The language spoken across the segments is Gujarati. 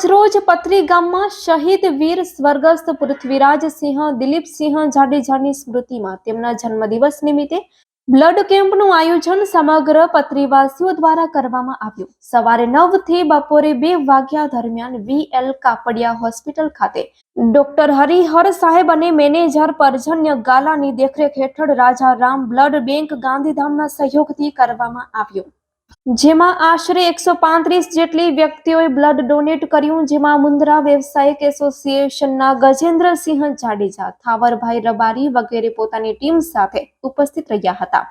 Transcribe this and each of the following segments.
આજરોજ પત્રી ગામમાં શહીદ વીર સ્વર્ગસ્થ પૃથ્વીરાજસિંહ દિલીપસિંહ જાડેજાની સ્મૃતિમાં તેમના જન્મદિવસ નિમિત્તે બ્લડ કેમ્પનું આયોજન સમગ્ર પત્રીવાસીઓ દ્વારા કરવામાં આવ્યું. સવારે નવથી બપોરે બે વાગ્યા દરમિયાન વીએલ કાપડિયા હોસ્પિટલ ખાતે ડોક્ટર હરિહર સાહેબ અને મેનેજર પરજન્ય ગાલાની દેખરેખ હેઠળ રાજા રામ બ્લડ બેંક ગાંધીધામના સહયોગથી કરવામાં આવ્યું. જેમાં આશરે એકસો પાંત્રીસ જેટલી વ્યક્તિઓએ બ્લડ ડોનેટ કર્યું, જેમાં મુન્દ્રા વ્યવસાયિક એસોસિએશનના ગજેન્દ્રસિંહ જાડેજા, થાવરભાઈ રબારી વગેરે પોતાની ટીમ સાથે ઉપસ્થિત રહ્યા હતા.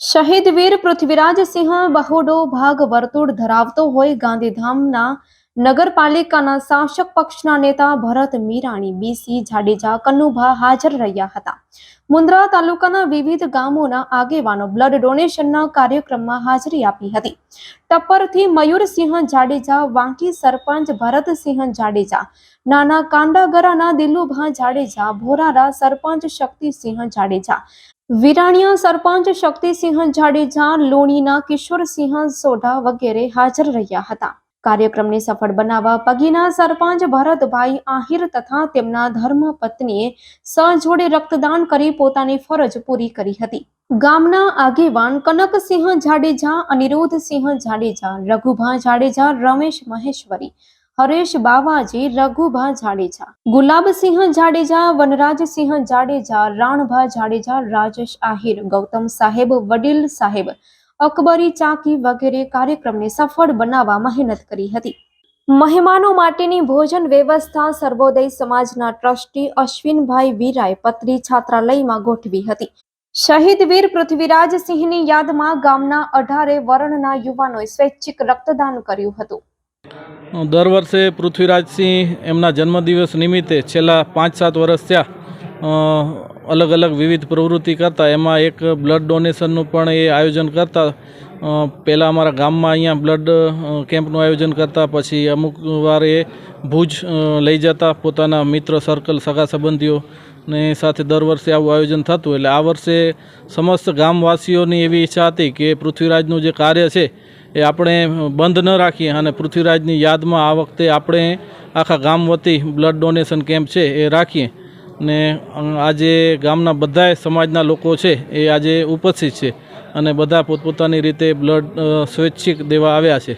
શહીદ વીર પૃથ્વીરાજસિંહ બહોડો ભાગ વર્તુળ ધરાવતો હોય ગાંધીધામના નગરપાલિકાના શાસક પક્ષના નેતા ભરત મીરાણી બીસી જાડેજા કન્નુભા હાજર રહ્યા હતા. મુન્દ્રા તાલુકાના વિવિધ ગામોના આગેવાનો બ્લડ ડોનેશનના કાર્યક્રમમાં હાજરી આપી હતી. ટપ્પરથી મયુરસિંહ જાડેજા, વાંકી સરપંચ ભરતસિંહ જાડેજા, નાના કાંડાગરાના દિલુભા જાડેજા, ભોરારા સરપંચ શક્તિસિંહ જાડેજા, વિરાણિયા સરપંચ શક્તિસિંહ જાડેજા, લોણીના કિશોરસિંહ સોઢા વગેરે હાજર રહ્યા હતા. કાર્યક્રમને સફળ બનાવવા પગીના સરપંચ ભરતભાઈ આહિર તથા તેમના ધર્મપત્નીએ સજોડે રક્તદાન કરી પોતાની ફરજ પૂરી કરી હતી. ગામના આગેવાન કનકસિંહ જાડેજા અનિરુદ્ધસિંહ જાડેજા, રઘુભા જાડેજા, રમેશ મહેશ્વરી, હરેશ બાવાજી, રઘુભા જાડેજા, ગુલાબસિંહ જાડેજા, વનરાજસિંહ જાડેજા, રાણભા જાડેજા, રાજેશ આહિર, ગૌતમ સાહેબ, વડીલ સાહેબ, અકબરી ચાકી વગેરે કાર્યક્રમને સફળ બનાવવા મહેનત કરી હતી. મહેમાનો માટેની ભોજન વ્યવસ્થા સર્વોદય સમાજના ટ્રસ્ટી અશ્વિનભાઈ વીરાએ પત્રી છાત્રાલયમાં ગોઠવી હતી. શહીદ વીર પૃથ્વીરાજ સિંહની યાદમાં ગામના અઢારે વર્ણના યુવાનોએ સ્વૈચ્છિક રક્તદાન કર્યું હતું. દર વર્ષે પૃથ્વીરાજસિંહ એમના જન્મદિવસ નિમિત્તે છેલ્લા પાંચ સાત વર્ષ થયા અલગ અલગ વિવિધ પ્રવૃત્તિ કરતા, એમાં એક બ્લડ ડોનેશનનું પણ એ આયોજન કરતા પહેલાં અમારા ગામમાં અહીંયા બ્લડ કેમ્પનું આયોજન કરતા, પછી અમુક વાર એ ભુજ લઈ જતા પોતાના મિત્ર, સર્કલ સગા સંબંધીઓ ને સાથે દર વર્ષે આવું આયોજન થતું એટલે આ વર્ષે સમસ્ત ગામવાસીઓની એવી ઈચ્છા હતી કે પૃથ્વીરાજનું જે કાર્ય છે એ આપણે બંધ ન રાખીએ અને પૃથ્વીરાજની યાદમાં આ વખતે આપણે આખા ગામ વતી બ્લડ ડોનેશન કેમ્પ છે એ રાખીએ. ને આજે ગામના બધાય સમાજના લોકો છે એ આજે ઉપસ્થિત છે અને બધા પોતપોતાની રીતે બ્લડ સ્વૈચ્છિક દેવા આવ્યા છે.